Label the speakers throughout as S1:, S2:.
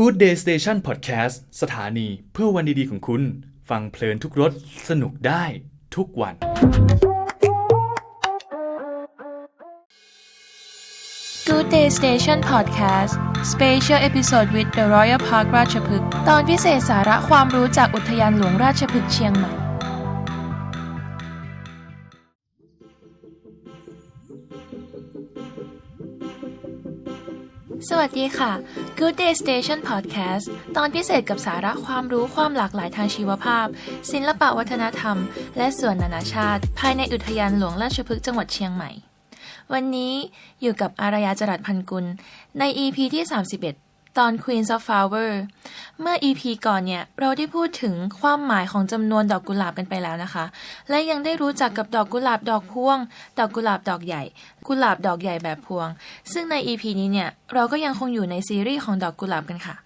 S1: Good Day Station Podcast สถานีเพื่อวันดีๆของคุณ ฟังเพลินทุกรสสนุกได้ทุกวัน
S2: Good Day Station Podcast Special Episode with the Royal Park ราชพฤกษ์ตอนพิเศษสาระความรู้จากอุทยานหลวงราชพฤกษ์เชียงใหม่ สวัสดีค่ะ Good Day Station Podcast ตอนพิเศษกับสาระความรู้ความหลากหลายทางชีวภาพ ศิลปะวัฒนธรรม และส่วนนานาชาติ ภายในอุทยานหลวงราชพฤกษ์จังหวัดเชียงใหม่ วันนี้อยู่กับอารยาจรัสพันกุล ใน EP ที่ 31 ตอน Queens of Flower เมื่อ EP ก่อนเนี่ย เราได้พูดถึงความหมายของจำนวนดอกกุหลาบกันไปแล้วนะคะ และยังได้รู้จักกับดอกกุหลาบดอกพวง ดอกกุหลาบดอกใหญ่ กุหลาบดอกใหญ่แบบพวง ซึ่งใน EP นี้เนี่ย เราก็ยังคงอยู่ในซีรีส์ของดอกกุหลาบกันค่ะ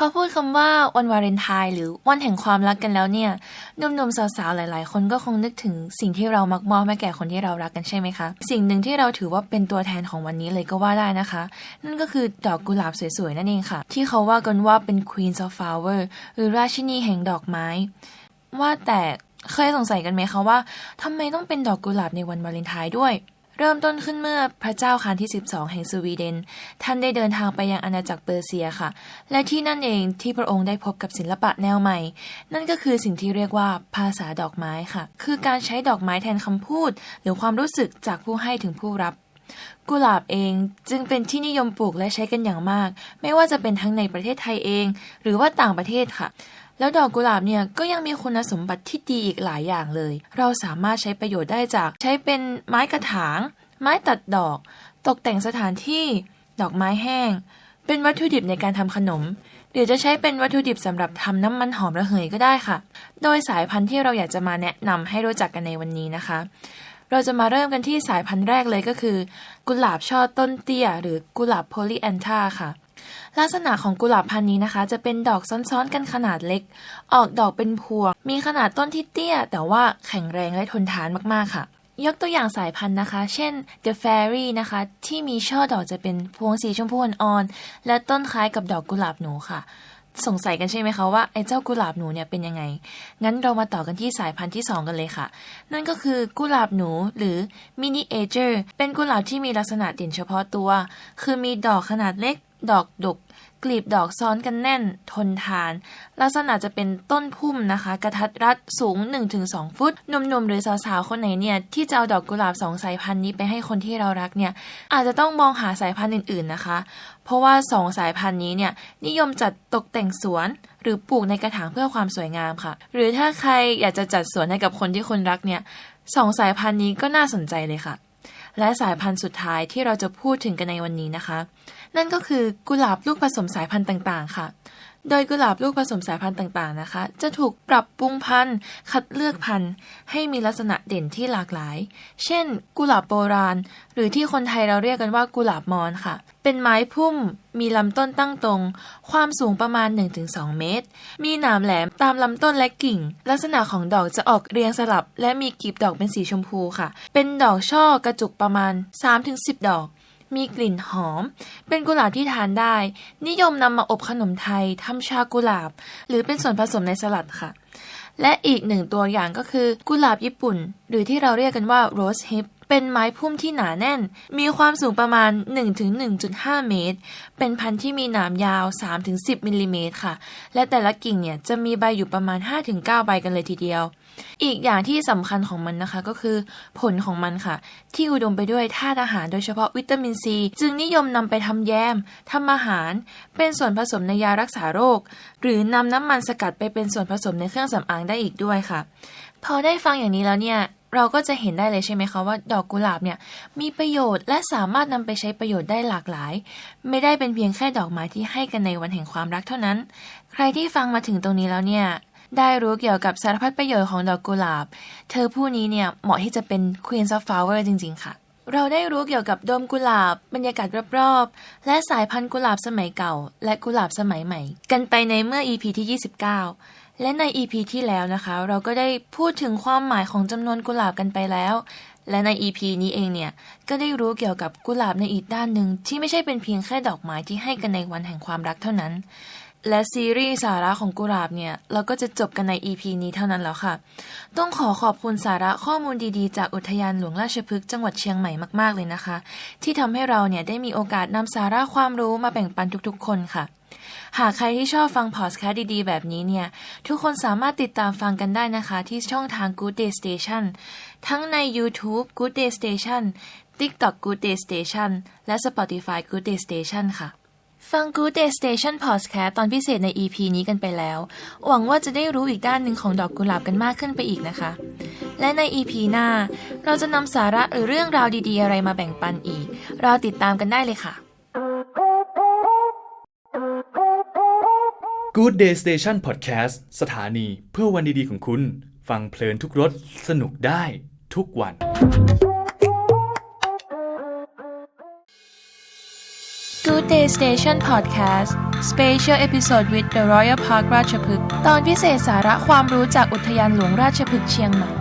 S2: พอพูดคำว่าวันวาเลนไทน์หรือวันแห่งความรักกันแล้วเนี่ยหนุ่มๆสาวๆหลาย ๆ คนก็คงนึกถึงสิ่งที่เรามักมอบให้แก่คนที่เรารักกันใช่ไหมคะ สิ่งหนึ่งที่เราถือว่าเป็นตัวแทนของวันนี้เลยก็ว่าได้นะคะ นั่นก็คือดอกกุหลาบสวยๆนั่นเองค่ะ ที่เขาว่ากันว่าเป็น Queen of Flower หรือราชินีแห่งดอกไม้ ว่าแต่เคยสงสัยกันไหมคะว่าทำไมต้องเป็นดอกกุหลาบในวันวาเลนไทน์ด้วย เริ่มต้นขึ้นเมื่อพระเจ้าคานที่ 12 แห่งสวีเดน ท่านได้เดินทางไปยังอาณาจักรเปอร์เซียค่ะ และที่นั่นเองที่พระองค์ได้พบกับศิลปะแนวใหม่ นั่นก็คือสิ่งที่เรียกว่าภาษาดอกไม้ค่ะ คือการใช้ดอกไม้แทนคำพูด หรือความรู้สึกจากผู้ให้ถึงผู้รับ กุหลาบเองจึงเป็นที่นิยมปลูกและใช้กันอย่างมาก ไม่ว่าจะเป็นทั้งในประเทศไทยเอง หรือว่าต่างประเทศค่ะ แล้วดอกกุหลาบเนี่ยก็ยังมีคุณสมบัติที่ดีอีกหลายอย่างเลย เราสามารถใช้ประโยชน์ได้จากใช้เป็นไม้กระถาง ไม้ตัดดอก ตกแต่งสถานที่ ดอกไม้แห้ง เป็นวัตถุดิบในการทำขนมหรือจะใช้เป็นวัตถุดิบสำหรับทำน้ำมันหอมระเหยก็ได้ค่ะ โดยสายพันธุ์ที่เราอยากจะมาแนะนำให้รู้จักกันในวันนี้นะคะ เราจะมาเริ่มกันที่สายพันธุ์แรกเลยก็คือ กุหลาบช่อต้นเตี้ย หรือกุหลาบโพลีแอนทาค่ะ ลักษณะของกุหลาบพันธุ์นี้นะคะ จะเป็นดอกซ้อนๆกันขนาดเล็ก ออกดอกเป็นพวง มีขนาดต้นที่เตี้ย แต่ว่าแข็งแรงและทนทานมากๆค่ะ ยกตัวอย่างสายพันธุ์นะคะ เช่น The Fairy นะคะ ที่มีช่อดอกจะเป็นพวงสีชมพูอ่อนและต้นคล้ายกับดอกกุหลาบหนูค่ะ สงสัยกันใช่ไหมคะว่าไอ้เจ้ากุหลาบหนูเนี่ยเป็นยังไง งั้นเรามาต่อกันที่สายพันธุ์ที่ 2 กันเลยค่ะ นั่นก็คือกุหลาบหนูหรือมินิเอเจอร์เป็นกุหลาบที่มีลักษณะเด่นเฉพาะตัว คือมีดอกขนาดเล็ก ดอกดก กลีบดอกซ้อนกันแน่น ทนทาน ลักษณะจะเป็นต้นพุ่มนะคะ กระทัดรัดสูง 1-2 ฟุต หนุ่มๆ หรือสาวๆ คนไหนเนี่ย ที่จะเอาดอกกุหลาบสองสายพันธุ์นี้ไปให้คนที่เรารักเนี่ย อาจจะต้องมองหาสายพันธุ์อื่นๆ นะคะ เพราะว่าสองสายพันธุ์นี้เนี่ย นิยมจัดตกแต่งสวน หรือปลูกในกระถางเพื่อความสวยงามค่ะ หรือถ้าใครอยากจะจัดสวนให้กับคนที่คุณรักเนี่ยสองสายพันธุ์นี้ก็น่าสนใจเลยค่ะ และสายพันธุ์สุดท้ายที่เราจะพูดถึงกันในวันนี้นะคะ นั่นก็คือกุหลาบลูกผสมสายพันธุ์ต่างๆ ค่ะ โดยกุหลาบลูกผสมสายพันธุ์ต่างๆนะคะ จะถูกปรับปรุงพันธุ์ คัดเลือกพันธุ์ ให้มีลักษณะเด่นที่หลากหลาย เช่น กุหลาบโบราณ หรือที่คนไทยเราเรียกกันว่ากุหลาบมอนค่ะ เป็นไม้พุ่ม มีลำต้นตั้งตรง ความสูงประมาณ 1-2 เมตร มีหนามแหลมตามลำต้นและกิ่ง ลักษณะของดอกจะออกเรียงสลับ และมีกลีบดอกเป็นสีชมพูค่ะ เป็นดอกช่อกระจุกประมาณ 3-10 ดอก มีกลิ่นหอม เป็นกุหลาบที่ทานได้ นิยมนำมาอบขนมไทยทำชากุหลาบ หรือเป็นส่วนผสมในสลัดค่ะ และอีกหนึ่งตัวอย่างก็คือกุหลาบญี่ปุ่น หรือที่เราเรียกกันว่าโรสฮิป เป็นไม้พุ่มที่หนาแน่น มีความสูงประมาณ 1-1.5 เมตร เป็นพันธุ์ที่มีหนามยาว 3-10 มิลลิเมตรค่ะ และแต่ละกิ่งเนี่ยจะมีใบอยู่ประมาณ 5-9 ใบกันเลยทีเดียว อีกอย่างที่สำคัญของมันนะคะก็คือ ผลของมันค่ะ ที่อุดมไปด้วยธาตุอาหารโดยเฉพาะวิตามินซี จึงนิยมนำไปทำแยมทำอาหาร เป็นส่วนผสมในยารักษาโรค หรือนำน้ำมันสกัดไปเป็นส่วนผสมในเครื่องสำอางได้อีกด้วยค่ะ พอได้ฟังอย่างนี้แล้วเนี่ย เราก็จะเห็นได้เลยใช่ไหมคะว่าดอกกุหลาบเนี่ยมีประโยชน์และสามารถนำไปใช้ประโยชน์ได้หลากหลาย ไม่ได้เป็นเพียงแค่ดอกไม้ที่ให้กันในวันแห่งความรักเท่านั้น ใครที่ฟังมาถึงตรงนี้แล้วเนี่ยได้รู้เกี่ยวกับสารพัดประโยชน์ของดอกกุหลาบ เธอผู้นี้เนี่ยเหมาะที่จะเป็น Queen of Flower จริง ๆ ค่ะ เราได้รู้เกี่ยวกับดมกุหลาบ บรรยากาศรอบๆ และสายพันธุ์กุหลาบสมัยเก่า และกุหลาบสมัยใหม่ กันไปในเมื่อ EP ที่ 29 และใน EP ที่แล้วนะคะ เราก็ได้พูดถึงความหมายของจำนวนกุหลาบกันไปแล้ว และใน EP นี้เองเนี่ย ก็ได้รู้เกี่ยวกับกุหลาบในอีกด้านหนึ่งที่ไม่ใช่เป็นเพียงแค่ดอกไม้ที่ให้กันในวันแห่งความรักเท่านั้น และซีรีส์สาระของกุหลาบเนี่ย เราก็จะจบกันใน EP นี้เท่านั้นแล้วค่ะ ต้องขอขอบคุณสาระข้อมูลดีๆ จากอุทยานหลวงราชพฤกษ์จังหวัดเชียงใหม่มากๆเลยนะคะ ที่ทำให้เราเนี่ยได้มีโอกาสนำสาระความรู้มาแบ่งปันทุกๆ คนค่ะ หากใครที่ชอบฟังพอดแคสต์ดีๆ แบบนี้เนี่ย ทุกคนสามารถติดตามฟังกันได้นะคะที่ช่องทาง Good Day Station ทั้งใน YouTube Good Day Station TikTok Good Day Station และ Spotify Good Day Station ค่ะฟัง Good Day Station Podcast ตอนพิเศษใน EP นี้กันไปแล้ว หวังว่าจะได้รู้อีกด้านหนึ่งของดอกกุหลาบกันมากขึ้นไปอีกนะคะ และใน EP หน้า เราจะนำสาระหรือเรื่องราวดีๆ อะไรมาแบ่งปันอีก รอติดตามกันได้เลยค่ะ
S1: Good Day Station Podcast สถานีเพื่อวันดีๆของคุณ ฟังเพลินทุกรสสนุกได้ทุกวัน
S2: Good Day Station Podcast Special Episode with the Royal Park ราชพฤกษ์ตอนพิเศษสาระความรู้จากอุทยานหลวงราชพฤกษ์เชียงใหม่